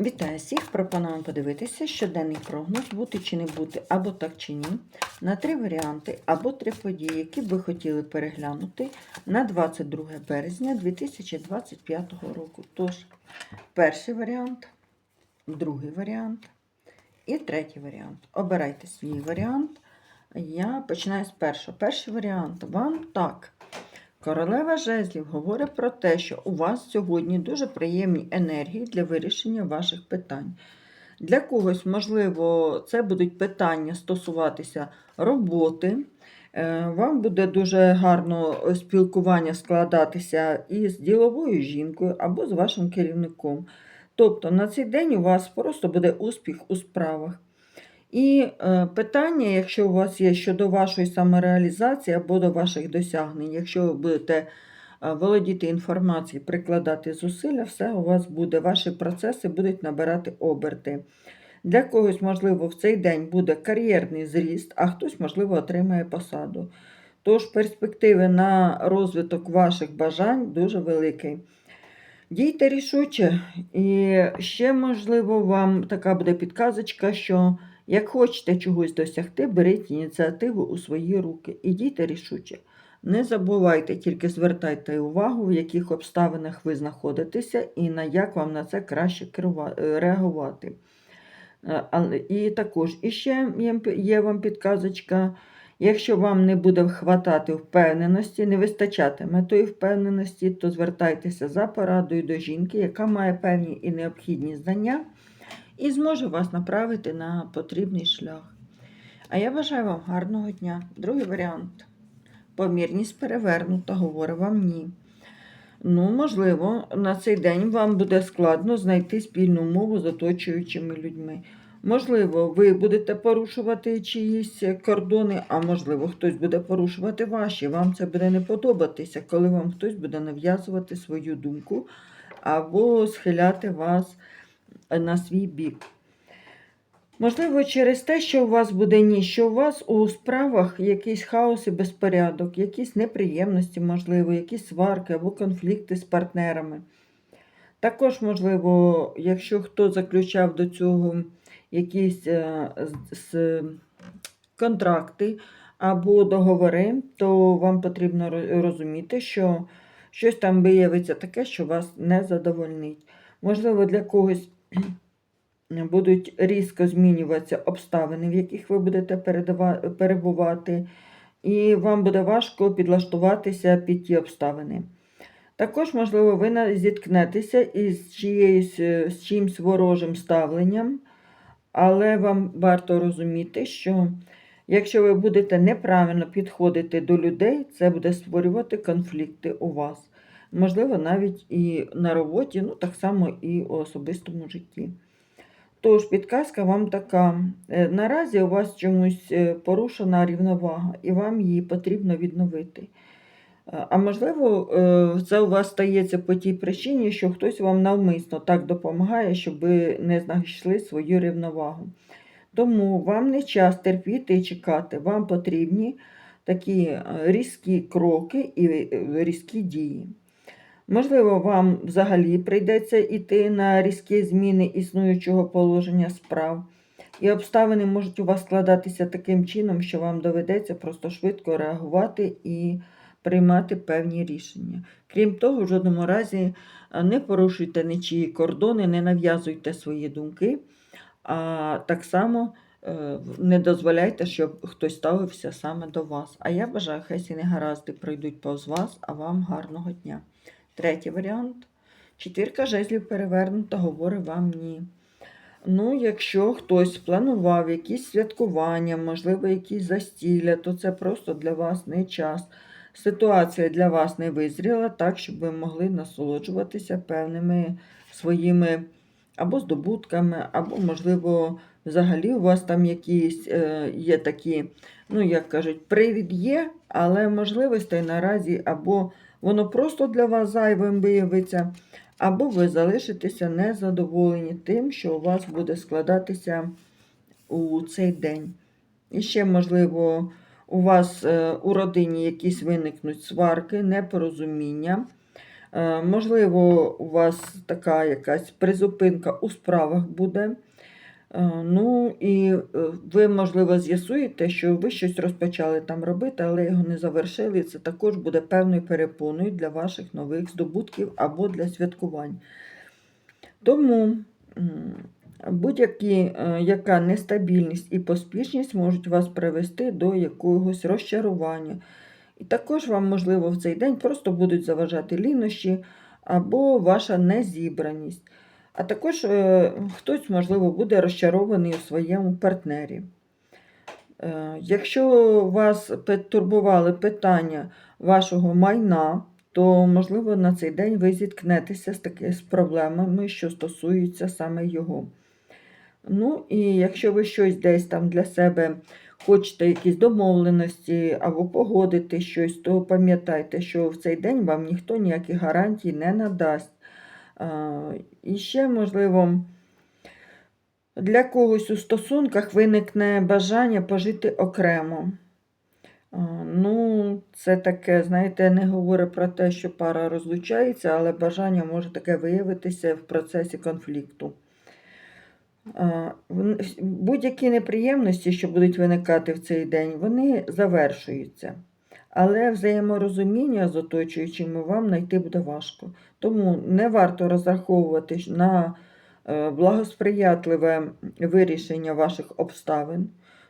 Вітаю всіх! Пропоную подивитися щоденний прогноз бути чи не бути, або так чи ні, на три варіанти або три події, які б ви хотіли переглянути на 22 березня 2025 року. Тож, перший варіант, другий варіант і третій варіант. Обирайте свій варіант. Я починаю з першого. Перший варіант вам так. Королева жезлів говорить про те, що у вас сьогодні дуже приємні енергії для вирішення ваших питань. Для когось, можливо, це будуть питання стосуватися роботи. Е, Вам буде дуже гарно спілкування складатися із діловою жінкою або з вашим керівником. Тобто на цей день у вас просто буде успіх у справах. І е, питання, якщо у вас є щодо вашої самореалізації або до ваших досягнень, якщо ви будете е, володіти інформацією, прикладати зусилля, все у вас буде, ваші процеси будуть набирати оберти. Для когось, можливо, в цей день буде кар'єрний зріст, а хтось, можливо, отримає посаду. Тож перспективи на розвиток ваших бажань дуже великі. Дійте рішуче, і ще, можливо, вам така буде підказочка, що як хочете чогось досягти, беріть ініціативу у свої руки і дійте рішуче. Не забувайте, тільки звертайте увагу, в яких обставинах ви знаходитеся і на як вам на це краще е, реагувати. Е, І також іще є, вам підказочка. Якщо вам не буде хватати впевненості, не вистачатиме тої впевненості, то звертайтеся за порадою до жінки, яка має певні і необхідні знання і зможе вас направити на потрібний шлях. А я бажаю вам гарного дня. Другий варіант. Помірність перевернута, говорить вам ні. Ну, можливо, на цей день вам буде складно знайти спільну мову з оточуючими людьми. Можливо, ви будете порушувати чиїсь кордони, а можливо, хтось буде порушувати ваші. Вам це буде не подобатися, коли вам хтось буде нав'язувати свою думку або схиляти вас на свій бік. Можливо, через те, що у вас буде ні, що у вас у справах якийсь хаос і безпорядок, якісь неприємності, можливо, якісь сварки або конфлікти з партнерами. Також, можливо, якщо хто заключав до цього якісь е, контракти або договори, то вам потрібно розуміти, що щось там виявиться таке, що вас не задовольнить. Можливо, для когось будуть різко змінюватися обставини, в яких ви будете перебувати, і вам буде важко підлаштуватися під ті обставини. Також, можливо, ви зіткнетеся із чиєюсь, е, з чимсь ворожим ставленням, але вам варто розуміти, що якщо ви будете неправильно підходити до людей, це буде створювати конфлікти у вас. Можливо, навіть і на роботі, ну так само і у особистому житті. Тож, підказка вам така. Е, Наразі у вас чомусь е, порушена рівновага, і вам її потрібно відновити. Е, А можливо, це у вас стається по тій причині, що хтось вам навмисно так допомагає, щоб ви не знайшли свою рівновагу. Тому вам не час терпіти і чекати, вам потрібні такі різкі кроки і різкі дії. Можливо, вам взагалі прийдеться йти на різкі зміни існуючого положення справ, і обставини можуть у вас складатися таким чином, що вам доведеться просто швидко реагувати і приймати певні рішення. Крім того, в жодному разі е, не порушуйте нічиї кордони, не нав'язуйте свої думки, а так само е, не дозволяйте, щоб хтось ставився саме до вас. А я бажаю, хай ці негаразди пройдуть повз вас, а вам гарного дня. Третій варіант. Четвірка жезлів перевернута, говорить вам ні. Ну, якщо хтось планував якісь святкування, можливо, якісь застілля, то це просто для вас не час. Ситуація для вас не визріла так, щоб ви могли насолоджуватися певними своїми або здобутками, або, можливо, взагалі у вас там якісь е, є такі, ну, як кажуть, привід є, але можливостей наразі або воно просто для вас зайвим виявиться, або ви залишитеся незадоволені тим, що у вас буде складатися у цей день. І ще, можливо, у вас е, у родині якісь виникнуть сварки, непорозуміння. Е, Можливо, у вас така якась призупинка у справах буде. Е, Ну і е, ви, можливо, з'ясуєте, що ви щось розпочали там робити, але його не завершили. Це також буде певною перепоною для ваших нових здобутків або для святкувань. Тому будь-які, е, нестабільність і поспішність можуть вас привести до якогось розчарування. І також вам, можливо, в цей день просто будуть заважати лінощі або ваша незібраність. А також е, хтось, можливо, буде розчарований у своєму партнері. Е, якщо вас турбували питання вашого майна, то, можливо, на цей день ви зіткнетеся з, таки, з проблемами, що стосуються саме його. Ну, і якщо ви щось десь там для себе хочете якісь домовленості або погодити щось, то пам'ятайте, що в цей день вам ніхто ніяких гарантій не надасть. І ще, можливо, для когось у стосунках виникне бажання пожити окремо. Ну, це таке, знаєте, не говорить про те, що пара розлучається, але бажання може таке виявитися в процесі конфлікту. Будь-які неприємності, що будуть виникати в цей день, вони завершуються. Але взаєморозуміння з оточуючими вам знайти буде важко. Тому не варто розраховувати на е, благосприятливе вирішення ваших обставин,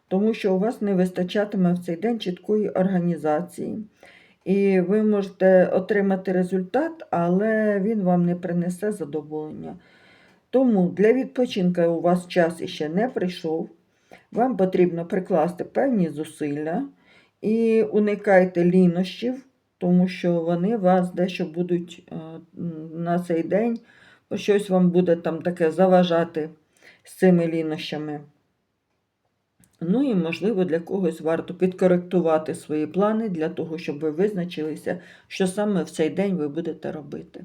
тому що у вас не вистачатиме в цей день чіткої організації. І ви можете отримати результат, але він вам не принесе задоволення. Тому для відпочинку у вас час іще не прийшов. Вам потрібно прикласти певні зусилля і уникайте лінощів, тому що вони вас дещо будуть е, на цей день, щось вам буде там таке заважати з цими лінощами. Ну і, можливо, для когось варто підкоректувати свої плани для того, щоб ви визначилися, що саме в цей день ви будете робити.